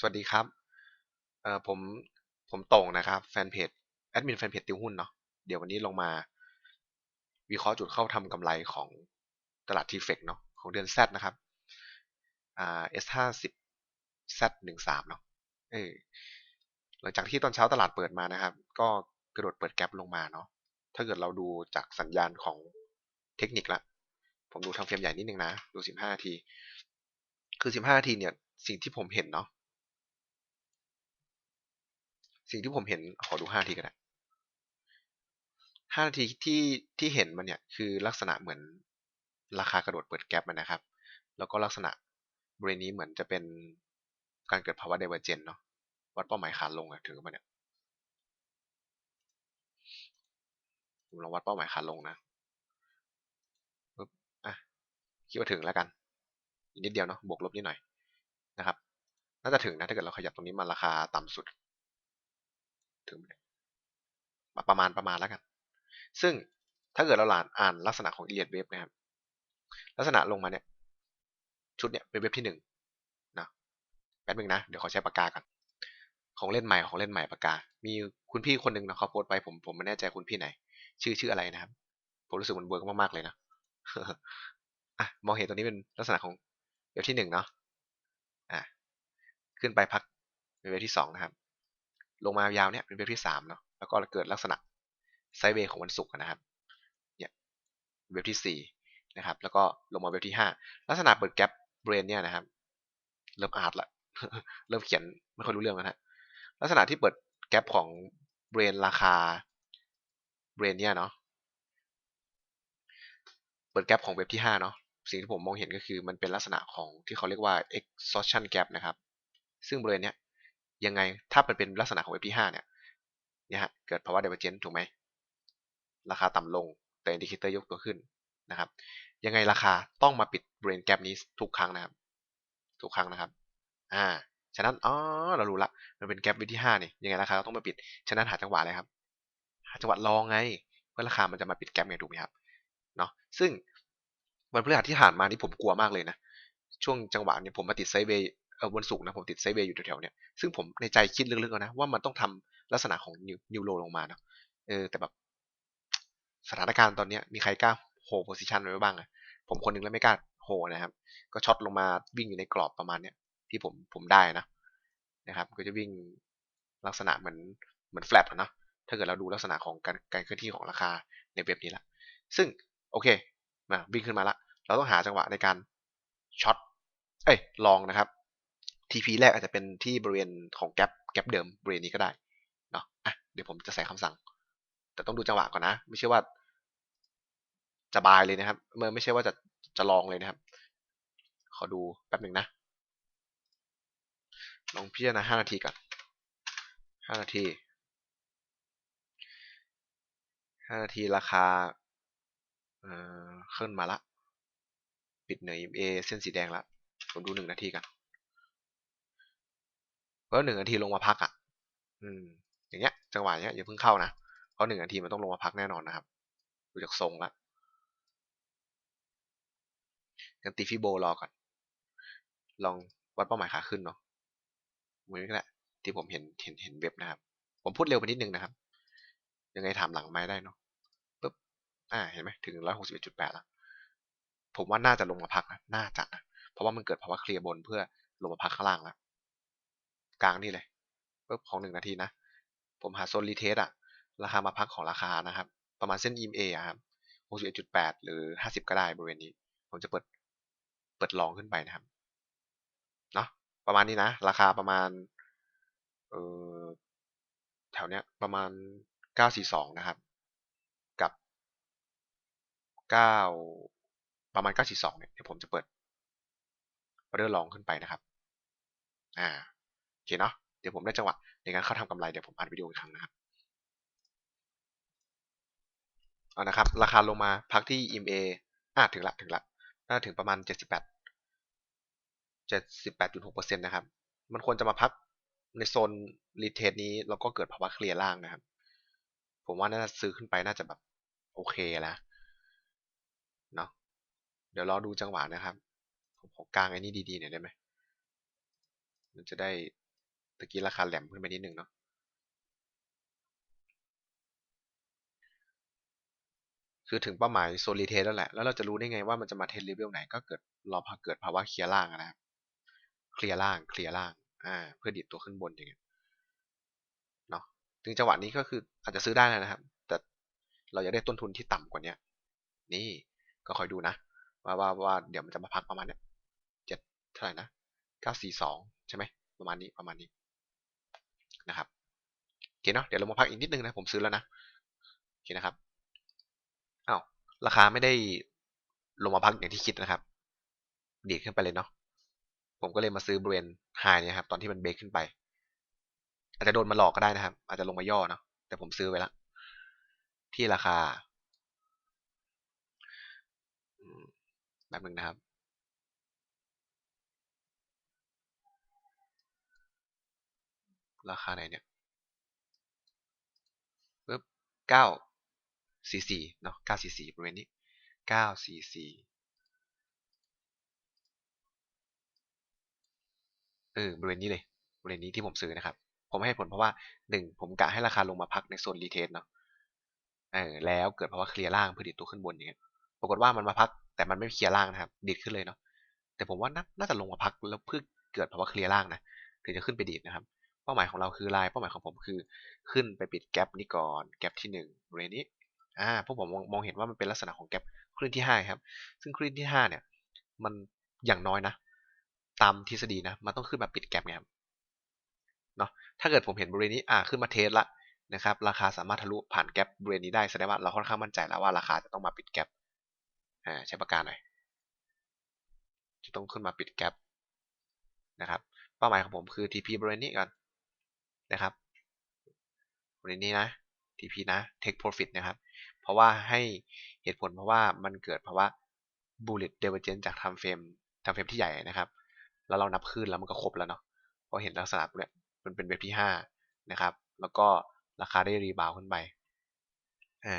สวัสดีครับ เอ่อผมผมโต่งนะครับแฟนเพจแอดมินแฟนเพจติวหุ้นเนาะเดี๋ยววันนี้ลงมา วิเคราะห์จุดเข้าทำกำไรของตลาดทีเฟกเนาะของเดือน Z นะครับอ่า S50 Z13 เนาะเออหลังจากที่ตอนเช้าตลาดเปิดมานะครับ ก็กระโดดเปิดแกลบลงมาเนาะถ้าเกิดเราดูจากสัญญาณของเทคนิคละ ผมดูทางเฟรมใหญ่นิดนึงนะ ดู15นาที คือ15นาทีเนี่ย สิ่งที่ผมเห็นเนาะ สิ่งที่ผมเห็นขอดูห้านาทีก็ได้ห้านาทีที่ที่เห็นมันเนี่ยคือลักษณะเหมือนราคากระโดดเปิดแกลบมันนะครับ แล้วก็ลักษณะบริเวณนี้เหมือนจะเป็นการเกิดภาวะเดเวอร์เจนเนาะวัดเป้าหมายขาลงอะถึงมันเนี่ยผมลองวัดเป้าหมายขาลงนะปึ๊บอะคิดว่าถึงแล้วกันอีกนิดเดียวเนาะบวกลบนิดหน่อยนะครับ น่าจะถึงนะถ้าเกิดเราขยับตรงนี้มาราคาต่ำสุด ถึงประมาณประมาณแล้วกัน ซึ่งถ้าเกิดเราอ่านลักษณะของ e l i o t Wave นะครับ ลักษณะลงมาเนี่ย ชุดเนี่ยเป็นเว็บที่หนึ่งนะแป๊บนึงนะ เดี๋ยวขอใช้ปากกาก่อนของเล่นใหม่ของเล่นใหม่ปากกา มีคุณพี่คนหนึ่งนะเขาโพสต์ไปผมผมไม่แน่ใจคุณพี่ไหน ชื่อชื่ออะไรนะครับ ผมรู้สึกมันเวิร์กมากๆเลยนะอะมองเห็นตัวนี้เป็นลักษณะของเว็บที่หนึ่งเนาะอะขึ้นไปพักเว็บที่สองนะครับ ลงมายาวเนี่ยเป็นเว็บที่สามเนาะแล้วก็เกิดลักษณะไซเวย์ของวันศุกร์นะครับเนี่ยเว็บที่สี่นะครับแล้วก็ลงมาเว็บที่ห้าลักษณะเปิดแกลบเบรนเนี่ยนะครับเริ่มอาร์ตละเริ่มเขียนไม่ค่อยรู้เรื่องแล้วนะลักษณะที่เปิดแกลบของเบรนราคาเบรนเนี่ยเนาะเปิดแกลบของเว็บที่ห้าเนาะสิ่งที่ผมมองเห็นก็คือมันเป็นลักษณะของที่เขาเรียกว่า exhaustion gap นะครับ ซึ่งบริเวณเนี้ย ยังไงถ้ามันเป็นลักษณะของเว็บที่5เนี่ยเนี่ยฮะเกิดภาวะเดเวอร์เจนถูกไหมราคาต่ำลงแต่อินดิเคเตอร์ยกตัวขึ้นนะครับ ยังไงราคาต้องมาปิดบริเวณแกลบนี้ทุกครั้งนะครับ ทุกครั้งนะครับ อ่า ฉะนั้นอ๋อเรารู้ละมันเป็นแกลบวิที่5นี่ยังไงราคาต้องมาปิด ฉะนั้นหาจังหวะเลยครับ หาจังหวะรองไงเพื่อราคามันจะมาปิดแกลบไงถูกไหมครับเนาะซึ่งวันพฤหัสที่ผ่านมานี่ผมกลัวมากเลยนะช่วงจังหวะเนี้ผมมาติดไซเบย์ เออวันศุกร์นะผมติดไซเบย์อยู่แถวๆเนี้ยซึ่งผมในใจคิดลึกๆนะว่ามันต้องทำลักษณะของนิวนิวโลลงมาเนาะเออแต่แบบ สถานการณ์ตอนนี้มีใครกล้าโฮโพซิชันไว้บ้างอะผมคนนึงแล้วไม่กล้าโฮนะครับ ก็ช็อตลงมาวิ่งอยู่ในกรอบประมาณเนี้ยที่ผมผมได้นะนะครับ ก็จะวิ่งลักษณะเหมือนเหมือนแฟลปนะถ้าเกิดเราดูลักษณะของการการเคลื่อนที่ของราคาในเว็บนี้ละซึ่งโอเคมาวิ่งขึ้นมาละ เราต้องหาจังหวะในการช็อตเอ้ยลองนะครับ TP แรกอาจจะเป็นที่บริเวณของแกลบแกลบเดิมบริเวณนี้ก็ได้เนาะอะเดี๋ยวผมจะใส่คำสั่ง แต่ต้องดูจังหวะก่อนนะ ไม่ใช่ว่า จะบายเลยนะครับเมื่อไม่ใช่ว่าจะจะลองเลยนะครับ ขอดูแป๊บหนึ่งนะลองพิจารณาห้านาทีก่อนห้านาทีห้านาทีราคาเอ่อขึ้นมาละ ปิดเหนือ EMA เส้นสีแดงละผมดูหนึ่งนาทีกัน เพราะหนึ่งนาทีลงมาพักอะ อืม อย่างเงี้ย จังหวะเนี้ยอย่าเพิ่งเข้านะ เพราะหนึ่งนาทีมันต้องลงมาพักแน่นอนนะครับ ดูจากทรงละกันตีฟิโบรอก่อน ลองวัดเป้าหมายขาขึ้นเนาะมือนกันแหละ ที่ผมเห็นเห็นเห็นเว็บนะครับ ผมพูดเร็วไปนิดนึงนะครับ ยังไงถามหลังไม่ได้เนาะปึ๊บ อ่า เห็นไหมถึงร้อยหกสิบเอ็ดจุดแปดแล้ว ผมว่าน่าจะลงมาพักนะ น่าจะนะ เพราะว่ามันเกิดภาวะเคลียร์บนเพื่อลงมาพักข้างล่างแล้ว กลางนี่เลยปุ๊บของหนึ่งนาทีนะ ผมหาโซนรีเทสอะราคามาพักของราคานะครับ ประมาณเส้น EMA อะครับ61.8 หรือ 50 ก็ได้บริเวณนี้ ผมจะเปิดเปิดลองขึ้นไปนะครับเนาะประมาณนี้นะ ราคาประมาณเออแถวเนี้ยประมาณ 942 นะครับ กับ 9 ประมาณ 942 เนี่ยเดี๋ยวผมจะเปิดออเดอร์ลองขึ้นไปนะครับ อ่า เคเนาะเดี๋ยวผมได้จังหวะในการเข้าทำกำไรเดี๋ยวผมอัดวิดีโออีกครั้งนะครับเอานะครับราคาลงมาพักที่ EMA อะถึงละถึงละน่าถึงประมาณ 78 78.6%นะครับ มันควรจะมาพักในโซนรีเทสนี้แล้วก็เกิดภาวะเคลียร์ล่างนะครับ ผมว่าน่าจะซื้อขึ้นไปน่าจะแบบโอเคแล้วเนาะเดี๋ยวรอดูจังหวะนะครับ ผมขอกลางไอ้นี่ดีๆหน่อยได้ไหมมันจะได้ ตะกี้ราคาแหลมขึ้นไปนิดนึงเนาะคือถึงเป้าหมายโซลิเทสแล้วแหละ แล้วเราจะรู้ได้ไงว่ามันจะมาเทสเลเวลไหน ก็เกิดราพาเกิดภาวะเคลียร์ล่างนะครับ เคลียร์ล่าง เคลียร์ล่าง อ่า เพื่อดิดตัวขึ้นบนอย่างเงี้ย เนาะถึงจังหวะนี้ก็คืออาจจะซื้อได้นะครับ แต่เราอยากได้ต้นทุนที่ต่ำกว่านี้นี่ก็คอยดูนะ ว่าว่าว่าเดี๋ยวมันจะมาพักประมาณเนี้ยเจ็ดเท่าไหร่นะเก้าสี่สองใช่ไหม ประมาณนี้ ประมาณนี้ นะครับโอเคเนาะเดี๋ยวเรามาพักอีกนิดนึงนะผมซื้อแล้วนะโอเคนะครับอ้าวราคาไม่ได้ลงมาพักอย่างที่คิดนะครับ ดีดขึ้นไปเลยเนาะผมก็เลยมาซื้อบริเวณไฮเนี่ยครับตอนที่มันเบรกขึ้นไป อาจจะโดนมาหลอกก็ได้นะครับ อาจจะลงมาย่อเนาะแต่ผมซื้อไว้แล้วที่ราคาแบบนึงนะครับ ราคาไหนเนี่ยปึ๊บเก้าสี่สี่เนาะเก้าสี่สี่บริเวณนี้เก้าสี่สี่เออบริเวณนี้เลยบริเวณนี้ที่ผมซื้อนะครับ ผมให้ผลเพราะว่าหนึ่งผมกะให้ราคาลงมาพักในโซนรีเทสเนาะเออแล้วเกิดเพราะว่าเคลียร์ล่างเพื่อดิดตัวขึ้นบนอย่างเงี้ยปรากฏว่ามันมาพัก แต่มันไม่เคลียร์ล่างนะครับดีดขึ้นเลยเนาะแต่ผมว่าน่าจะลงมาพักแล้วเพื่อเกิดเพราะว่าเคลียร์ล่างนะถึงจะขึ้นไปดีดนะครับ เป้าหมายของเราคือลายเป้าหมายของผมคือขึ้นไปปิดแกลบนี้ก่อนแกลบที่หนึ่งบริเวณนี้อ่าพวกผมมองเห็นว่ามันเป็นลักษณะของแกลบคลื่นที่ห้าครับ ซึ่งคลื่นที่ห้าเนี่ยมันอย่างน้อยนะ ตามทฤษฎีนะมันต้องขึ้นมาปิดแกลบไงครับเนาะถ้าเกิดผมเห็นบริเวณนี้อ่าขึ้นมาเทสละนะครับราคาสามารถทะลุผ่านแกลบบริเวณนี้ได้แสดงว่าเราค่อนข้างมั่นใจแล้วว่าราคาจะต้องมาปิดแกลบอ่าใช้ปากกาหน่อยจะต้องขึ้นมาปิดแกลบนะครับเป้าหมายของผมคือ TP บริเวณนี้ก่อน นะครับบริเวณนี้นะ TP นะ Take Profit นะครับ เพราะว่าให้เหตุผลเพราะว่ามันเกิดเพราะว่า Bullet Divergence จาก Time Frame Time Frame ที่ใหญ่นะครับ แล้วเรานับขึ้นแล้วมันก็ครบแล้วเนาะพอเห็นลักษณะเนี่ยมันเป็นเว็บที่ 5 นะครับ แล้วก็ราคาได้รีบาวขึ้นไปอ่า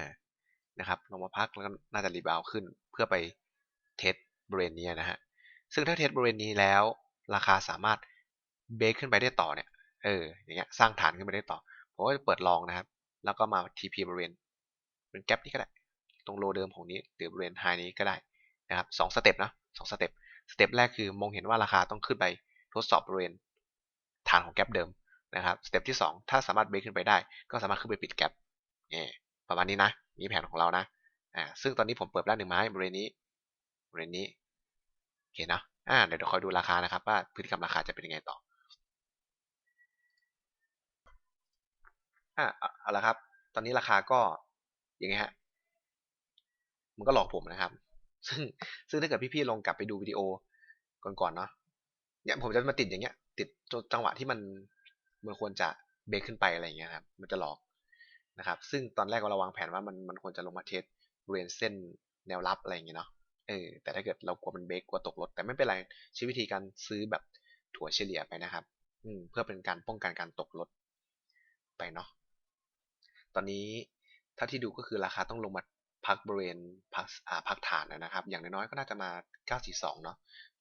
นะครับลงมาพักแล้วก็น่าจะรีบาวขึ้นเพื่อไปเทสบริเวณนี้นะฮะซึ่งถ้าเทสบริเวณนี้แล้ว ราคาสามารถเบรกขึ้นไปได้ต่อเนี่ย เอออย่างเงี้ยสร้างฐานขึ้นไปได้ต่อผมก็จะเปิดลองนะครับ แล้วก็มา TP บริเวณเป็นแกลบนี้ก็ได้ ตรงโลเดิมของนี้หรือบริเวณไฮนี้ก็ได้นะครับสองสเต็ปนะสองสเต็ปสเต็ปแรกคือมองเห็นว่าราคาต้องขึ้นไปทดสอบบริเวณฐานของแกลบเดิมนะครับสเต็ปที่ 2 ถ้าสามารถเบรกขึ้นไปได้ ก็สามารถขึ้นไปปิดแกลบเนี่ยประมาณนี้นะนี่แผนของเรานะอ่าซึ่งตอนนี้ผมเปิดแล้วหนึ่งไม้บริเวณนี้บริเวณนี้โอเคนะอ่าเดี๋ยวคอยดูราคานะครับว่าพฤติกรรมราคาจะเป็นยังไงต่อ อ่าเอาละครับ ตอนนี้ราคาก็อย่างไงฮะมันก็หลอกผมนะครับ ซึ่งซึ่งถ้าเกิดพี่ๆลองกลับไปดูวิดีโอก่อนๆเนาะเนี่ยผมจะมาติดอย่างเงี้ย ติดจังหวะที่มันมันควรจะเบรกขึ้นไปอะไรอย่างเงี้ยครับ มันจะหลอกนะครับ ซึ่งตอนแรกเราวางแผนว่ามันมันควรจะลงมาเทสบริเวณเส้นแนวรับอะไรอย่างเงี้ยเนาะเออแต่ถ้าเกิดเรากลัวมันเบรกกลัวตกรถแต่ไม่เป็นไรใช้วิธีการซื้อแบบถั่วเฉลี่ยไปนะครับ อืมเพื่อเป็นการป้องกันการตกรถไปเนาะ ตอนนี้ถ้าที่ดูก็คือราคาต้องลงมาพักบริเวณพักพักฐานนะครับ อย่างน้อยๆก็น่าจะมา 942 เนาะ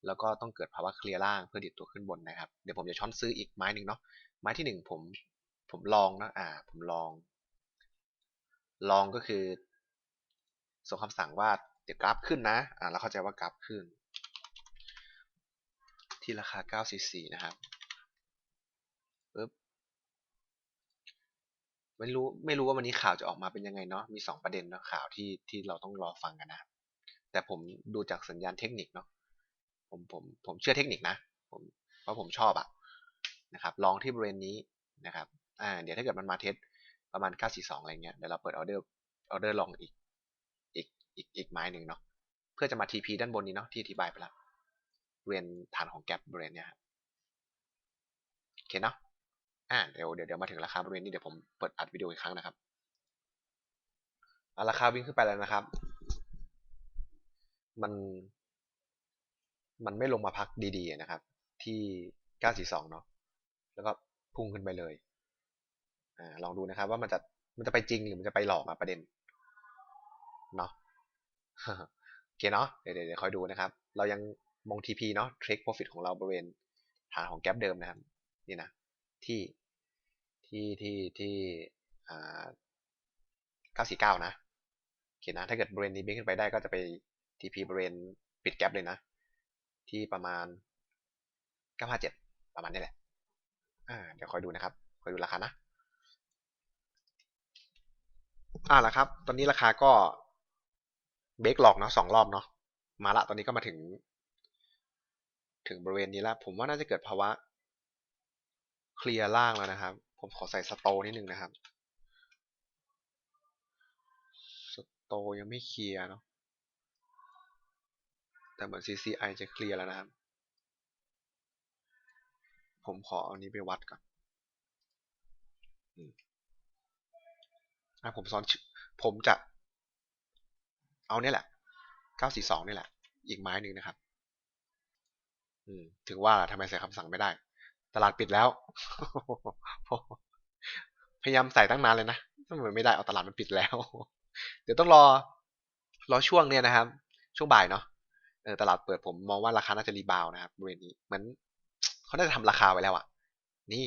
แล้วก็ต้องเกิดภาวะเคลียร์ล่างเพื่อดิดตัวขึ้นบนนะครับ เดี๋ยวผมจะช้อนซื้ออีกไม้หนึ่งเนาะไม้ที่หนึ่งผมผมลองนะอ่าผมลอง ลองก็คือ ส่งคำสั่งว่าเดี๋ยวกราฟขึ้นนะอ่าแล้วเข้าใจว่ากราฟขึ้น ที่ราคา944นะครับปึ๊บ ไม่รู้ไม่รู้ว่าวันนี้ข่าวจะออกมาเป็นยังไงเนาะมี2ประเด็นเนาะข่าวที่ที่เราต้องรอฟังกันนะ แต่ผมดูจากสัญญาณเทคนิคเนาะผมผมผมเชื่อเทคนิคนะผมเพราะผมชอบอะนะครับลองที่บริเวณนี้นะครับอ่าเดี๋ยวถ้าเกิดมันมาเทสประมาณ 942 อะไรเงี้ยเดี๋ยวเราเปิดออเดอร์ออเดอร์ลองอีกอีกอีกอีกไม้หนึ่งเนาะเพื่อจะมา TP ด้านบนนี้เนาะที่อธิบายไปแล้วบริเวณฐานของแกลบบริเวณเนี้ยโอเคเนาะ อ่าเดี๋ยวเดี๋ยวเดี๋ยวมาถึงราคาบริเวณนี้เดี๋ยวผมเปิดอัดวิดีโออีกครั้งนะครับราคาวิ่งขึ้นไปแล้วนะครับ มัน มันไม่ลงมาพักดีๆนะครับ ที่942เนาะแล้วก็พุ่งขึ้นไปเลยอ่าลองดูนะครับ ว่ามันจะมันจะไปจริงหรือมันจะไปหลอกอะประเด็นเนาะโอเคเนาะเดี๋ยวเดี๋ยวคอยดูนะครับ เรายังมอง TP เนาะ Take Profit ของเราบริเวณฐานของแกลบเดิมนะครับ นี่นะ ที่ที่ที่ที่อ่า949 นะโอเคนะ ถ้าเกิดบริเวณนี้เบรกขึ้นไปได้ก็จะไป TP บริเวณปิดแกลบเลยนะ ที่ประมาณ 957 ประมาณนี้แหละอ่าเดี๋ยวคอยดูนะครับ คอยดูราคานะ อ่าแล้วครับ ตอนนี้ราคาก็เบรกหลอกเนาะสองรอบเนาะ มาละ ตอนนี้ก็มาถึง ถึงบริเวณนี้แล้ว ผมว่าน่าจะเกิดภาวะ เคลียร์ล่างแล้วนะครับ ผมขอใส่สโตนิดนึงนะครับ สโตยังไม่เคลียร์เนาะ แต่เหมือน CCI จะเคลียร์แล้วนะครับ ผมขอเอานี้ไปวัดก่อนอะผมซ้อนผมจะ เอาเนี่ยแหละ 942นี่แหละ อีกไม้หนึ่งนะครับ อืม ถึงว่าทำไมใส่คำสั่งไม่ได้ ตลาดปิดแล้ว พยายามใส่ตั้งนานเลยนะทำไมไม่ได้เอาตลาดมันปิดแล้ว เดี๋ยวต้องรอรอช่วงเนี่ยนะครับ ช่วงบ่ายเนาะเออตลาดเปิดผมมองว่าราคาน่าจะรีบาวนะครับบริเวณนี้เหมือนเขาน่าจะทำราคาไว้แล้วอะนี่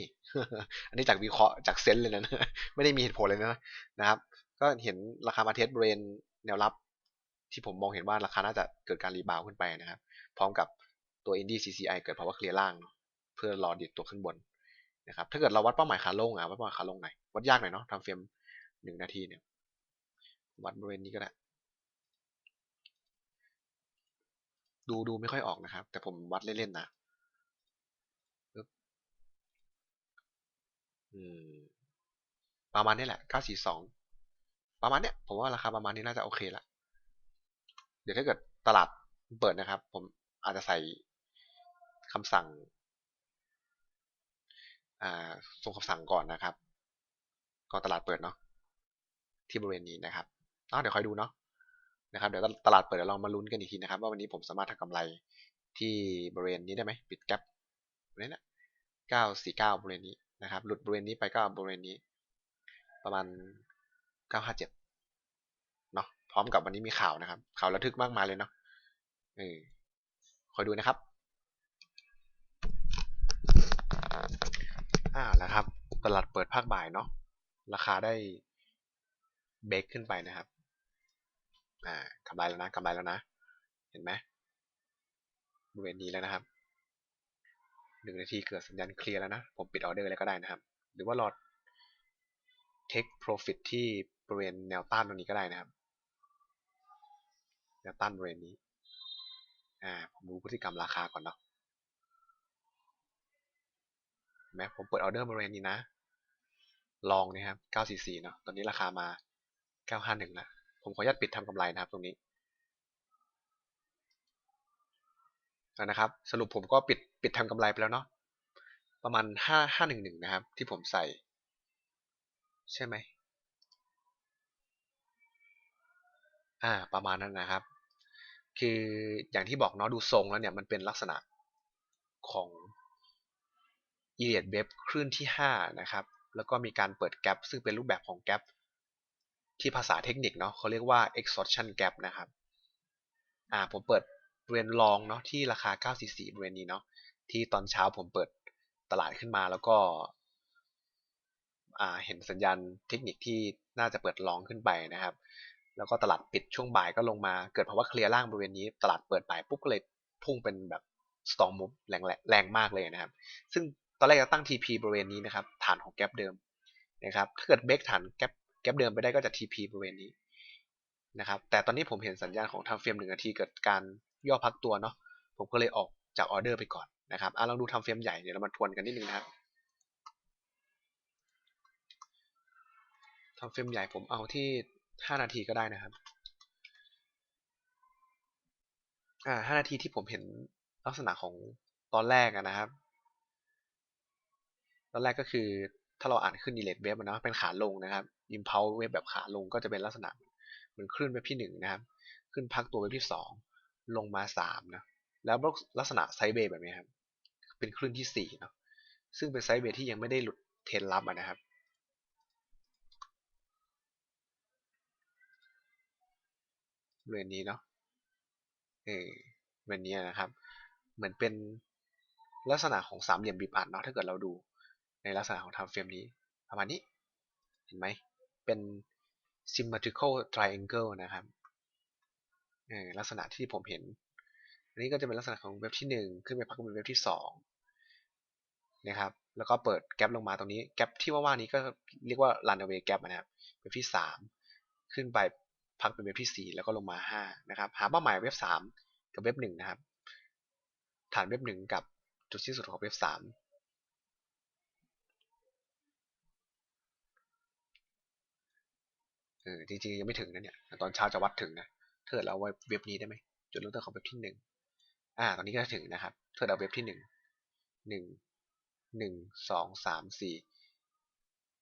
อันนี้จากวิเคราะห์จากเซนส์เลยนะไม่ได้มีเหตุผลเลยนะนะครับ ก็เห็นราคามาเทสบริเวณแนวรับ ที่ผมมองเห็นว่าราคาน่าจะเกิดการรีบาวขึ้นไปนะครับ พร้อมกับตัว Indie CCI เกิดภาวะเคลียร์ล่างเพื่อรอดิดตัวขึ้นบนนะครับถ้าเกิดเราวัดเป้าหมายขาลงอะวัดเป้าหมายขาลงไหนวัดยากหน่อยเนาะทำเฟรมหนึ่งนาทีเนี่ยวัดบริเวณนี้ก็ได้ดูดูไม่ค่อยออกนะครับ แต่ผมวัดเล่นๆนะอืมประมาณนี้แหละ 942 ประมาณเนี้ย ผมว่าราคาประมาณนี้น่าจะโอเคละ เดี๋ยวถ้าเกิดตลาดเปิดนะครับ ผมอาจจะใส่คำสั่ง ส่งคำสั่งก่อนนะครับ ก่อนตลาดเปิดเนาะที่บริเวณนี้นะครับเดี๋ยวคอยดูเนาะนะครับเดี๋ยวตลาดเปิดเดี๋ยวเรามาลุ้นกันอีกทีนะครับ ว่าวันนี้ผมสามารถทำกำไรที่บริเวณนี้ได้ไหมปิดแกลบริเวณนี้949บริเวณนี้นะครับ หลุดบริเวณนี้ไปก็บริเวณนี้ ประมาณ957เนาะพร้อมกับวันนี้มีข่าวนะครับ ข่าวระทึกมากมายเลยเนาะเออคอยดูนะครับ อ่าแล้วครับ ตลาดเปิดภาคบ่ายเนาะราคาได้เบรกขึ้นไปนะครับ อ่ากำไรแล้วนะกำไรแล้วนะ เห็นไหมบริเวณนี้แล้วนะครับหนึ่งนาทีเกิดสัญญาณเคลียร์แล้วนะ ผมปิดออเดอร์เลยก็ได้นะครับ หรือว่ารอ take profit ที่บริเวณแนวต้านตรงนี้ก็ได้นะครับ แนวต้านบริเวณนี้ อ่า ผมดูพฤติกรรมราคาก่อนเนาะ แม้ผมเปิดออเดอร์บริเวณนี้นะ ลองนะครับ 944 เนาะตอนนี้ราคามา 951แล้วผมขออนุญาตปิดทำกำไรนะครับตรงนี้นะครับ สรุปผมก็ปิดปิดทำกำไรไปแล้วเนาะประมาณ 5511 นะครับ ที่ผมใส่ ใช่ไหมอ่า ประมาณนั้นนะครับ คืออย่างที่บอกเนาะดูทรงแล้วเนี่ยมันเป็นลักษณะของ อีเลียดเว็บคลื่นที่ 5 นะครับ แล้วก็มีการเปิดแกลบซึ่งเป็นรูปแบบของแกลบที่ภาษาเทคนิคเนาะเขาเรียกว่า exhaustion gap นะครับ อ่า ผมเปิดบริเวณรองเนาะที่ราคา 944บริเวณนี้เนาะ ที่ตอนเช้าผมเปิดตลาดขึ้นมาแล้วก็ อ่า เห็นสัญญาณเทคนิคที่น่าจะเปิดรองขึ้นไปนะครับ แล้วก็ตลาดปิดช่วงบ่ายก็ลงมา เกิดภาวะเคลียร์ล่างบริเวณนี้ ตลาดเปิดบ่ายปุ๊บก็เลยพุ่งเป็นแบบ storm move แรงแรงมากเลยนะครับ ซึ่ง ตอนแรกจะตั้ง TP บริเวณนี้นะครับ ฐานของแกลบเดิมนะครับ ถ้าเกิดเบรกฐานแกลบแกลบเดิมไปได้ก็จะ TP บริเวณนี้นะครับ แต่ตอนนี้ผมเห็นสัญญาณของทำเฟรมหนึ่งนาทีเกิดการย่อพักตัวเนาะ ผมก็เลยออกจากออเดอร์ไปก่อนนะครับอะลองดูทำเฟรมใหญ่ เดี๋ยวเรามาทวนกันนิดนึงนะครับทำเฟรมใหญ่ผมเอาที่ 5 นาทีก็ได้นะครับ อ่า 5 นาทีที่ผมเห็นลักษณะของตอนแรกนะครับ ตอนแรกก็คือถ้าเราอ่านขึ้นดีเลทเว็บนะเป็นขาลงนะครับอิมเพลเว็บแบบขาลงก็จะเป็นลักษณะเหมือนคลื่นเว็บที่1นะครับ ขึ้นพักตัวเว็บที่2ลงมา3นะแล้วลักษณะไซเบย์แบบนี้ครับเป็นคลื่นที่4เนาะซึ่งเป็นไซเบย์ที่ยังไม่ได้หลุดเทนลับนะครับบริเวณนี้เนาะเออบริเวณนี้นะครับ เหมือนเป็นลักษณะของสามเหลี่ยมบีบอัดเนาะถ้าเกิดเราดู ในลักษณะของ time frame นี้ ประมาณนี้ เห็นไหม เป็น symmetrical triangle นะครับลักษณะที่ผมเห็น อันนี้ก็จะเป็นลักษณะของเว็บที่ 1 ขึ้นไปพักเป็นเว็บที่ 2 นะครับ แล้วก็เปิดแกลบลงมาตรงนี้ แกลบที่ว่างๆนี้ก็เรียกว่า runaway gap นะครับ เว็บที่ 3 ขึ้นไปพักเป็นเว็บที่ 4 แล้วก็ลงมา 5 นะครับ หาเป้าหมายเว็บ 3 กับเว็บ 1 นะครับ ฐานเว็บ 1 กับจุดสิ้นสุดของเว็บ 3 ออจริงๆยังไม่ถึงนะเนี่ย ตอนเช้าจะวัดถึงนะเทิดเราเว็บนี้ได้ไหมจุดเริ่มต้นของเว็บที่หนึ่งอ่า ตอนนี้ก็ถึงนะครับเทิดเอาเว็บที่หนึ่งหนึ่งหนึ่งสองสามสี่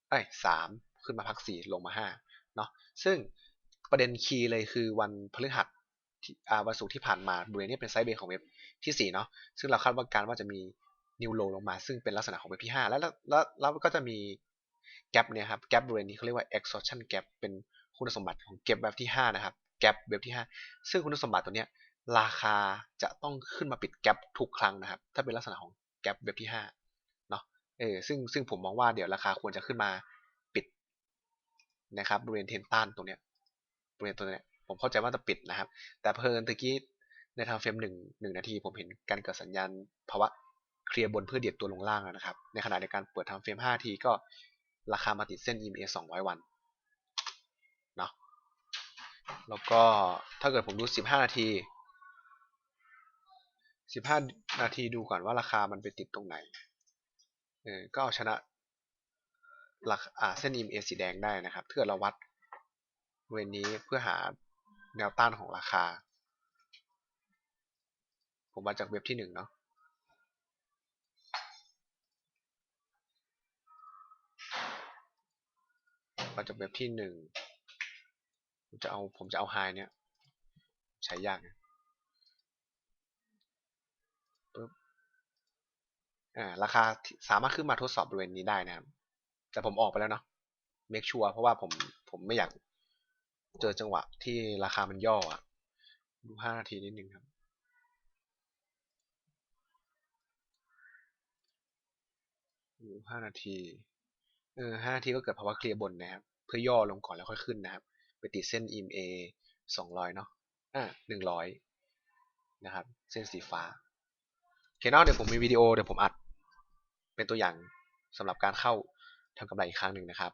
เอ้ยสามขึ้นมาพักสี่ลงมาห้าเนาะซึ่งประเด็นคีย์เลยคือวันพฤหัสอ่าวันศุกร์ที่ผ่านมาบริเวณนี้เป็นไซด์เบย์ของเว็บที่สี่เนาะซึ่งเราคาดว่าการว่าจะมีนิวโลลงมา ซึ่งเป็นลักษณะของเว็บที่ห้าแล้วแล้วแล้วก็จะมีแกลบเนี่ยครับแกลบบริเวณนี้เขาเรียกว่า exhaustion gap เป็น คุณสมบัติของเก็บเว็บที่ 5 นะครับแกลบเว็บที่ 5 ซึ่งคุณสมบัติตัวนี้ราคาจะต้องขึ้นมาปิดแกลบทุกครั้งนะครับ ถ้าเป็นลักษณะของแกลบเว็บที่5เนาะเออซึ่งซึ่งผมมองว่าเดี๋ยวราคาควรจะขึ้นมาปิดนะครับบริเวณเทนตันตรงเนี้ยบริเวณตัวเนี้ยผมเข้าใจว่าจะปิดนะครับ แต่เพลินตะกี้ในทางเฟรมหนึ่งหนึ่งนาที ผมเห็นการเกิดสัญญาณภาวะเคลียร์บนเพื่อเดียดตัวลงล่างนะครับ ในขณะในการเปิดทางเฟรม5ทีก็ราคามาติดเส้น EMA 200 วัน แล้วก็ถ้าเกิดผมดู 15 นาที 15 นาทีดูก่อนว่าราคามันไปติดตรงไหนเออก็เอาชนะราคาเส้น EMA สีแดงได้นะครับถ้าเกิดเราวัดเวนนี้เพื่อหาแนวต้านของราคา ผมมาจากเว็บที่หนึ่งเนาะมาจากเว็บที่หนึ่ง จะเอาผมจะเอาไฮเนี่ย ใช้ยากนะปึ๊บอ่าราคาสามารถขึ้นมาทดสอบบริเวณนี้ได้นะครับ แต่ผมออกไปแล้วเนาะเมคชัวร์เพราะว่าผมผมไม่อยากเจอจังหวะที่ราคามันย่ออะ ดูห้านาทีนิดนึงครับดูห้านาที เออห้านาทีก็เกิดภาวะเคลียร์บนนะครับ เพื่อย่อลงก่อนแล้วค่อยขึ้นนะครับ ไปติดเส้น EMA 200 เนาะอ่า100 นะครับ เส้นสีฟ้าโอเคเนาะเดี๋ยวผมมีวิดีโอเดี๋ยวผมอัด เป็นตัวอย่างสำหรับการเข้าทำกำไรอีกครั้งหนึ่งนะครับ